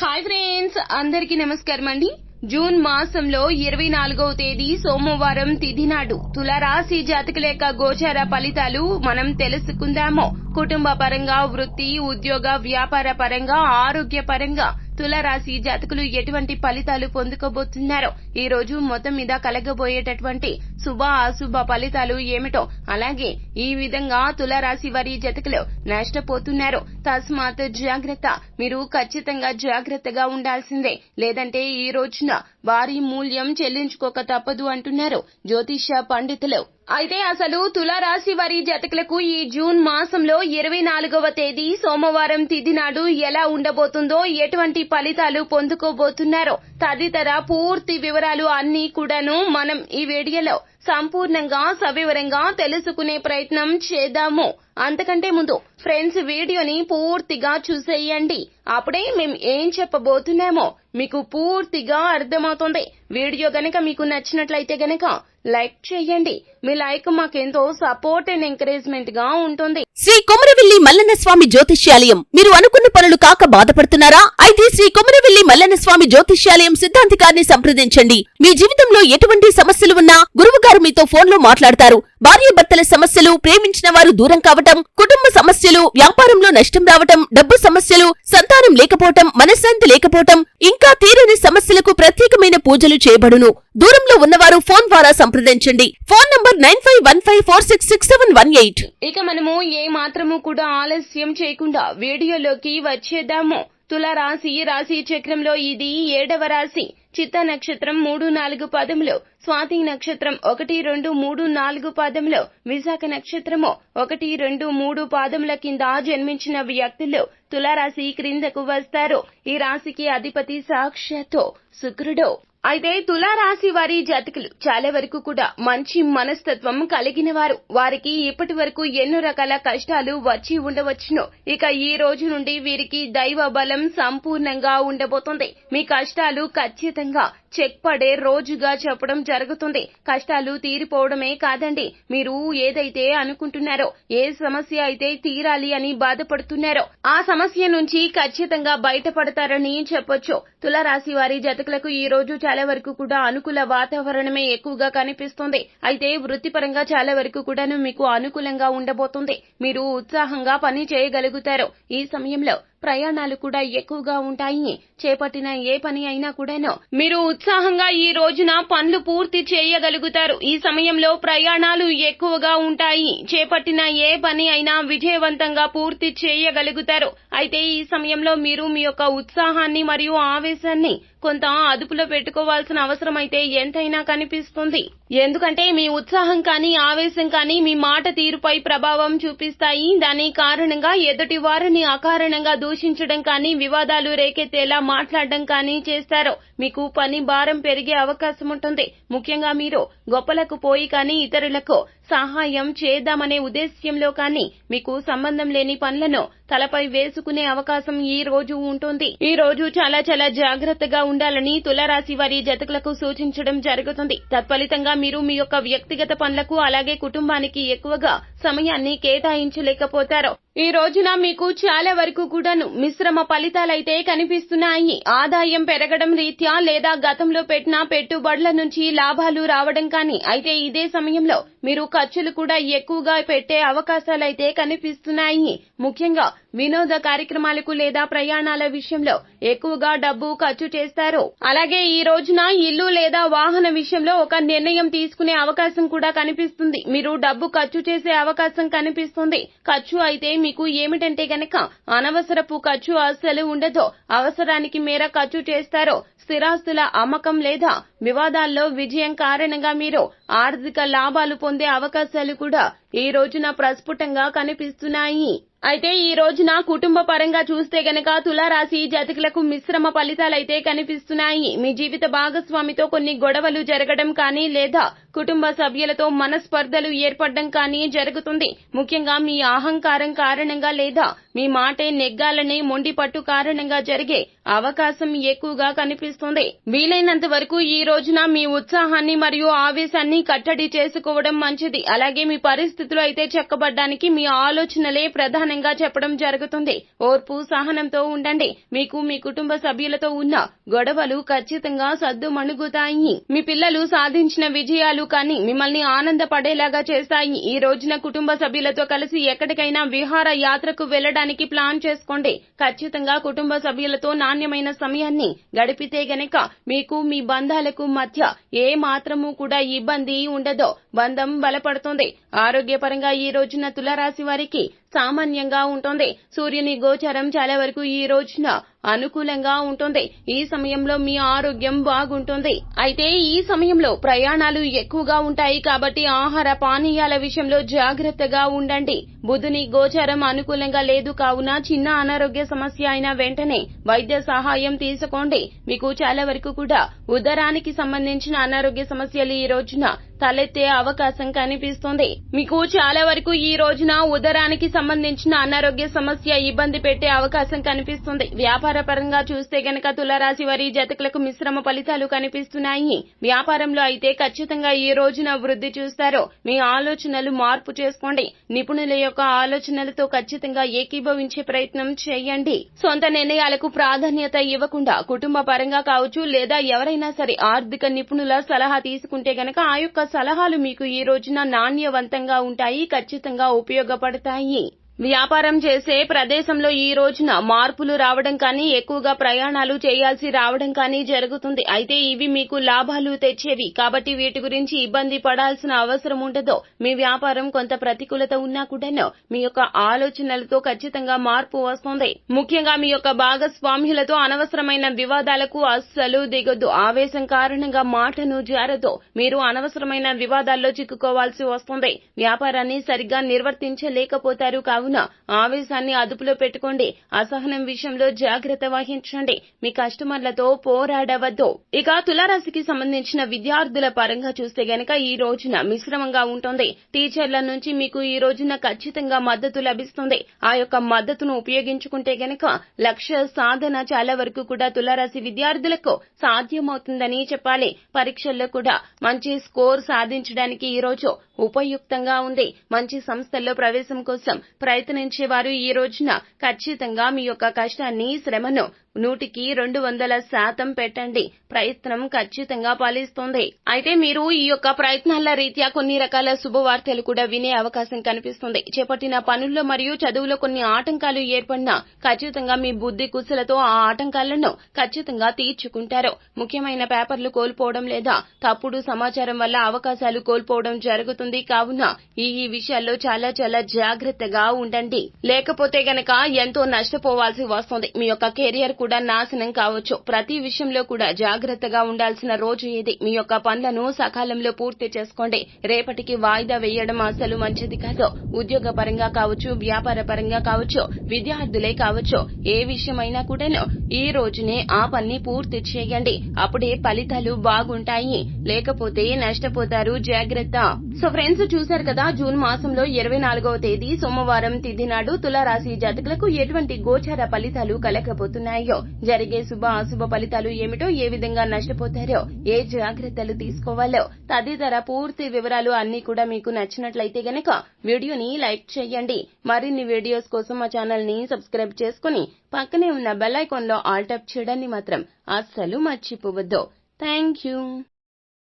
Hi friends అందరికీ నమస్కారం అండి. జూన్ మాసంలో ఇరవై నాలుగవ తేదీ సోమవారం తిథి నాడు తులారాశి జాతకుల యొక్క గోచార ఫలితాలు మనం తెలుసుకుందాము. కుటుంబ పరంగా వృత్తి ఉద్యోగ వ్యాపార పరంగా ఆరోగ్య పరంగా. తులారాశి జాతకులు ఎటువంటి ఫలితాలు పొందుకోబోతున్నారో? ఈ రోజు మొత్తం మీద కలగబోయేటటువంటి శుభ అశుభ ఫలితాలు ఏమిటో? అలాగే ఈ విధంగా తులారాశి వారి జాతకులు నష్టపోతున్నారు. తస్మాత్ జాగ్రత్త. మీరు ఖచ్చితంగా జాగ్రత్తగా ఉండాల్సిందే. లేదంటే ఈ రోజున భారీ మూల్యం చెల్లించుకోక తప్పదు అంటున్నారు జ్యోతిష పండితులు. అయితే అసలు తులారాశి వారి జతకులకు ఈ జూన్ మాసంలో ఇరవై నాలుగవ తేదీ సోమవారం తిథి నాడు ఎలా ఉండబోతుందో ఎటువంటి ఫలితాలు పొందుకోబోతున్నారో తదితర పూర్తి వివరాలు అన్ని కూడాను మనం ఈ వీడియోలో సంపూర్ణంగా సవివరంగా తెలుసుకునే ప్రయత్నం చేద్దాము. అంతకంటే ముందు ఫ్రెండ్స్ వీడియోని పూర్తిగా చూసేయండి. అప్పుడే మేము ఏం చెప్పబోతున్నామో మీకు పూర్తిగా అర్థమవుతుంది. వీడియో గనక మీకు నచ్చినట్లయితే గనక లైక్ చేయండి. మీ లైక్ మాకెంతో సపోర్ట్ అండ్ ఎంకరేజ్మెంట్గా ఉంటుంది. శ్రీ కొమరవెల్లి మల్లన్న స్వామి జ్యోతిష్యాలయం. మీరు అనుకున్న పనులు కాక బాధపడుతున్నారా? అయితే శ్రీ కొమరవెల్లి మల్లన్న స్వామి జ్యోతిష్యాలయం సిద్ధాంతి గారిని సంప్రదించండి. మీ జీవితంలో ఎటువంటి సమస్యలు ఉన్నా గురువు గారు మీతో ఫోన్లో మాట్లాడతారు. భార్యాభర్తల సమస్యలు ప్రేమించిన వారు దూరం కావటం కుటుంబ సమస్యలు వ్యాపారంలో నష్టం రావటం డబ్బు సమస్యలు సంతానం లేకపోవటం మనశ్శాంతి లేకపోవటం ఇంకా తీరని సమస్యలకు ప్రత్యేకమైన పూజలు చేయబడును. దూరంలో ఉన్నవారు ఫోన్ ద్వారా సంప్రదించండి. Phone number nine five one five four six six seven one eight. ఇక మనము ఏ మాత్రము కూడా ఆలస్యం చేయకుండా వీడియోలోకి వచ్చేద్దాము. తుల రాశి రాశి చక్రంలో ఇది ఏడవ రాశి. చిత్త నక్షత్రం మూడు నాలుగు పదములు స్వాతి నక్షత్రం ఒకటి రెండు మూడు నాలుగు పాదములు విశాఖ నక్షత్రము ఒకటి రెండు మూడు పాదముల కింద జన్మించిన వ్యక్తులు తులారాశి క్రిందకు వస్తారు. ఈ రాశికి అధిపతి సాక్షాత్తు శుక్రుడు. అయితే తులారాశి వారి జాతకులు చాలా వరకు కూడా మంచి మనస్తత్వం కలిగిన వారు. వారికి ఇప్పటి వరకు ఎన్నో రకాల కష్టాలు వచ్చి ఉండవచ్చును. ఇక ఈ రోజు నుండి వీరికి దైవ బలం సంపూర్ణంగా ఉండబోతోంది. మీ కష్టాలు ఖచ్చితంగా చెక్ పడే రోజుగా చెప్పడం జరుగుతుంది. కష్టాలు తీరిపోవడమే కాదండి. మీరు ఏదైతే అనుకుంటున్నారో ఏ సమస్య అయితే తీరాలి అని బాధపడుతున్నారో ఆ సమస్య నుంచి ఖచ్చితంగా బయటపడతారని చెప్పొచ్చు. తులారాశి వారి జతకులకు ఈ రోజు చాలా వరకు కూడా అనుకూల వాతావరణమే ఎక్కువగా కనిపిస్తుంది. అయితే వృత్తిపరంగా చాలా వరకు కూడాను మీకు అనుకూలంగా ఉండబోతుంది. మీరు ఉత్సాహంగా పని చేయగలుగుతారు. ఈ సమయంలో ప్రయాణాలు కూడా ఎక్కువగా ఉంటాయి. చేపట్టిన ఏ పని అయినా కూడాను మీరు ఉత్సాహంగా ఈ రోజున పనులు పూర్తి చేయగలుగుతారు. ఈ సమయంలో ప్రయాణాలు ఎక్కువగా ఉంటాయి. చేపట్టిన ఏ పని అయినా విజయవంతంగా పూర్తి చేయగలుగుతారు. అయితే ఈ సమయంలో మీరు మీ యొక్క ఉత్సాహాన్ని మరియు ఆవేశాన్ని కొంత అదుపులో పెట్టుకోవాల్సిన అవసరం అయితే ఎంతైనా కనిపిస్తుంది. ఎందుకంటే మీ ఉత్సాహం కానీ ఆవేశం కానీ మీ మాట తీరుపై ప్రభావం చూపిస్తాయి. దాని కారణంగా ఎదుటి వారిని అకారణంగా దూషించడం కానీ వివాదాలు రేకెత్తేలా మాట్లాడడం కానీ చేస్తారు. మీకు పని భారం పెరిగే అవకాశం ఉంటుంది. ముఖ్యంగా మీరు గొప్పలకు పోయి కానీ ఇతరులకు సహాయం చేద్దామనే ఉద్దేశ్యంలో కానీ మీకు సంబంధం లేని పనులను తలపై వేసుకునే అవకాశం ఈ రోజు ఉంటుంది. ఈ రోజు చాలా చాలా జాగ్రత్తగా ఉండాలని తులారాశి వారి జతకులకు సూచించడం జరుగుతుంది. తత్ఫలితంగా మీరు మీ యొక్క వ్యక్తిగత పనులకు అలాగే కుటుంబానికి ఎక్కువగా సమయాన్ని కేటాయించలేకపోతారు. ఈ రోజున మీకు చాలా వరకు కూడాను మిశ్రమ ఫలితాలైతే కనిపిస్తున్నాయి. ఆదాయం పెరగడం రీత్యా లేదా గతంలో పెట్టిన పెట్టుబడుల నుంచి లాభాలు రావడం కానీ అయితే ఇదే సమయంలో మీరు ఖర్చులు కూడా ఎక్కువగా పెట్టే అవకాశాలైతే కనిపిస్తున్నాయి. ముఖ్యంగా వినోద కార్యక్రమాలకు లేదా ప్రయాణాల విషయంలో ఎక్కువగా డబ్బు ఖర్చు చేస్తారు. అలాగే ఈ రోజున ఇల్లు లేదా వాహన విషయంలో ఒక నిర్ణయం తీసుకునే అవకాశం కూడా కనిపిస్తుంది. మీరు డబ్బు ఖర్చు చేసే అవకాశం అవకాశం కనిపిస్తుంది. ఖర్చు అయితే మీకు ఏమిటంటే గనక అనవసరపు ఖర్చు అస్సలు ఉండదో. అవసరానికి మేర ఖర్చు చేస్తారో స్థిరాస్తుల అమ్మకం లేదా వివాదాల్లో విజయం కారణంగా మీరు ఆర్థిక లాభాలు పొందే అవకాశాలు కూడా ఈ రోజున ప్రస్ఫుటంగా కనిపిస్తున్నాయి. అయితే ఈ రోజున కుటుంబ పరంగా చూస్తే గనక తులారాశి జాతకులకు మిశ్రమ ఫలితాలైతే కనిపిస్తున్నాయి. మీ జీవిత భాగస్వామితో కొన్ని గొడవలు జరగడం కానీ లేదా కుటుంబ సభ్యులతో మనస్పర్ధలు ఏర్పడడం కానీ జరుగుతుంది. ముఖ్యంగా మీ అహంకారం కారణంగా లేదా మీ మాటే నెగ్గాలనే మొండి పట్టు కారణంగా జరిగే అవకాశం ఎక్కువగా కనిపిస్తుంది. వీలైనంత వరకు ఈ రోజున మీ ఉత్సాహాన్ని మరియు ఆవేశాన్ని కట్టడి చేసుకోవడం మంచిది. అలాగే మీ పరిస్థితులు అయితే చెక్కబడ్డానికి మీ ఆలోచనలే ప్రధాన ప్రధానంగా చెప్పడం జరుగుతుంది. ఓర్పు సహనంతో ఉండండి. మీకు మీ కుటుంబ సభ్యులతో ఉన్న గొడవలు ఖచ్చితంగా సద్దుమణుగుతాయి. మీ పిల్లలు సాధించిన విజయాలు కానీ మిమ్మల్ని ఆనందపడేలాగా చేస్తాయి. ఈ రోజున కుటుంబ సభ్యులతో కలిసి ఎక్కడికైనా విహార యాత్రకు వెళ్ళడానికి ప్లాన్ చేసుకోండి. ఖచ్చితంగా కుటుంబ సభ్యులతో నాణ్యమైన సమయాన్ని గడిపితే గనక మీకు మీ బంధాలకు మధ్య ఏ మాత్రము కూడా ఇబ్బంది ఉండదో. బంధం బలపడుతుంది. ఆరోగ్యపరంగా ఈ రోజున తులరాశి వారికి సామాన్యంగా ఉంటుంది. సూర్యుని గోచరం చాలా వరకు ఈ రోజున అనుకూలంగా ఉంటుంది. ఈ సమయంలో మీ ఆరోగ్యం బాగుంటుంది. అయితే ఈ సమయంలో ప్రయాణాలు ఎక్కువగా ఉంటాయి కాబట్టి ఆహార పానీయాల విషయంలో జాగ్రత్తగా ఉండండి. బుధుని గోచరం అనుకూలంగా లేదు కావున చిన్న అనారోగ్య సమస్య అయిన వెంటనే వైద్య సహాయం తీసుకోండి. మీకు చాలా వరకు కూడా ఉదరానికి సంబంధించిన అనారోగ్య సమస్యలు ఈ రోజున తలెత్తే అవకాశం కనిపిస్తుంది. మీకు చాలా వరకు ఈ రోజున ఉదరానికి సంబంధించిన అనారోగ్య సమస్య ఇబ్బంది పెట్టే అవకాశం కనిపిస్తుంది. వ్యాపార పరంగా చూస్తే గనక తులారాశి వారి జతకులకు మిశ్రమ ఫలితాలు కనిపిస్తున్నాయి. వ్యాపారంలో అయితే ఖచ్చితంగా ఈ రోజున వృద్ధి చూస్తారో. మీ ఆలోచనలు మార్పు చేసుకోండి. నిపుణుల యొక్క ఆలోచనలతో ఖచ్చితంగా ఏకీభవించే ప్రయత్నం చేయండి. సొంత నిర్ణయాలకు ప్రాధాన్యత ఇవ్వకుండా కుటుంబ పరంగా కావచ్చు లేదా ఎవరైనా సరే ఆర్థిక నిపుణుల సలహా తీసుకుంటే గనక ఆ యొక్క సలహాలు మీకు ఈ రోజున నాణ్యవంతంగా ఉంటాయి ఖచ్చితంగా ఉపయోగపడతాయి. వ్యాపారం చేసే ప్రదేశంలో ఈ రోజున మార్పులు రావడం కానీ ఎక్కువగా ప్రయాణాలు చేయాల్సి రావడం కానీ జరుగుతుంది. అయితే ఇవి మీకు లాభాలు తెచ్చేవి. కాబట్టి వీటి గురించి ఇబ్బంది పడాల్సిన అవసరం ఉండదు. మీ వ్యాపారం కొంత ప్రతికూలత ఉన్నా కూడాను మీ యొక్క ఆలోచనలతో ఖచ్చితంగా మార్పు వస్తుంది. ముఖ్యంగా మీ యొక్క భాగస్వామ్యులతో అనవసరమైన వివాదాలకు అస్సలు దిగొద్దు. ఆవేశం కారణంగా మాటను జారదు మీరు అనవసరమైన వివాదాల్లో చిక్కుకోవాల్సి వస్తుంది. వ్యాపారాన్ని సరిగ్గా నిర్వర్తించలేకపోతారు. కావున ఆవేశాన్ని అదుపులో పెట్టుకోండి. అసహనం విషయంలో జాగ్రత్త వహించండి. మీ కస్టమర్లతో పోరాడవద్దు. ఇక తులారాశికి సంబంధించిన విద్యార్థుల పరంగా చూస్తే గనక ఈ రోజున మిశ్రమంగా ఉంటుంది. టీచర్ల నుంచి మీకు ఈ రోజున ఖచ్చితంగా మద్దతు లభిస్తుంది. ఆ యొక్క మద్దతును ఉపయోగించుకుంటే గనక లక్ష్య సాధన చాలా వరకు కూడా తులారాశి విద్యార్థులకు సాధ్యమవుతుందని చెప్పాలి. పరీక్షల్లో కూడా మంచి స్కోర్ సాధించడానికి ఈ రోజు ఉపయుక్తంగా ఉంది. మంచి సంస్థల్లో ప్రవేశం కోసం ప్రయత్నించేవారు ఈ రోజున ఖచ్చితంగా మీ యొక్క కష్టాన్ని శ్రమను నూటికి రెండు వందల శాతం పెట్టండి. ప్రయత్నం ఖచ్చితంగా ఫలిస్తుంది. అయితే మీరు ఈ యొక్క ప్రయత్నాల రీత్యా కొన్ని రకాల శుభవార్తలు కూడా వినే అవకాశం కనిపిస్తుంది. చేపట్టిన పనుల్లో మరియు చదువులో కొన్ని ఆటంకాలు ఏర్పడినా ఖచ్చితంగా మీ బుద్ధి కుశలతో ఆ ఆటంకాలను ఖచ్చితంగా తీర్చుకుంటారు. ముఖ్యమైన పేపర్లు కోల్పోవడం లేదా తప్పుడు సమాచారం వల్ల అవకాశాలు కోల్పోవడం జరుగుతుంది. కావున ఈ ఈ విషయాల్లో చాలా చాలా జాగ్రత్తగా ఉండండి. లేకపోతే గనక ఎంతో నష్టపోవాల్సి వస్తుంది. మీ యొక్క కెరియర్ కూడా నాశనం కావచ్చు. ప్రతి విషయంలో కూడా జాగ్రత్తగా ఉండాల్సిన రోజు ఇది మీ యొక్క పనులను సకాలంలో పూర్తి చేసుకోండి. రేపటికి వాయిదా వేయడం అసలు మంచిది కాదు. ఉద్యోగ పరంగా కావచ్చు వ్యాపార పరంగా కావచ్చు విద్యార్థులే కావచ్చు. ఏ విషయమైనా కూడాను ఈ రోజునే ఆ పని పూర్తి చేయండి. అప్పుడే ఫలితాలు బాగుంటాయి. లేకపోతే నష్టపోతారు. జాగ్రత్త. సో ఫ్రెండ్స్ చూశారు కదా జూన్ మాసంలో ఇరవై నాలుగవ తేదీ సోమవారం తిథి నాడు తులారాశి జాతకులకు ఎటువంటి గోచార ఫలితాలు కలగబోతున్నాయో? జరిగే శుభ అశుభ ఫలితాలు ఏమిటో ఏ విధంగా నష్టపోతారో ఏ జాగ్రత్తలు తీసుకోవాలో తదితర పూర్తి వివరాలు అన్ని కూడా మీకు నచ్చినట్లయితే గనక వీడియోని లైక్ చేయండి. మరిన్ని వీడియోస్ కోసం మా ఛానల్ని సబ్స్క్రైబ్ చేసుకుని పక్కనే ఉన్న బెల్ ఐకాన్లో ఆల్ టప్ చేయడాన్ని మాత్రం అస్సలు మర్చిపోవద్దు. Thank you.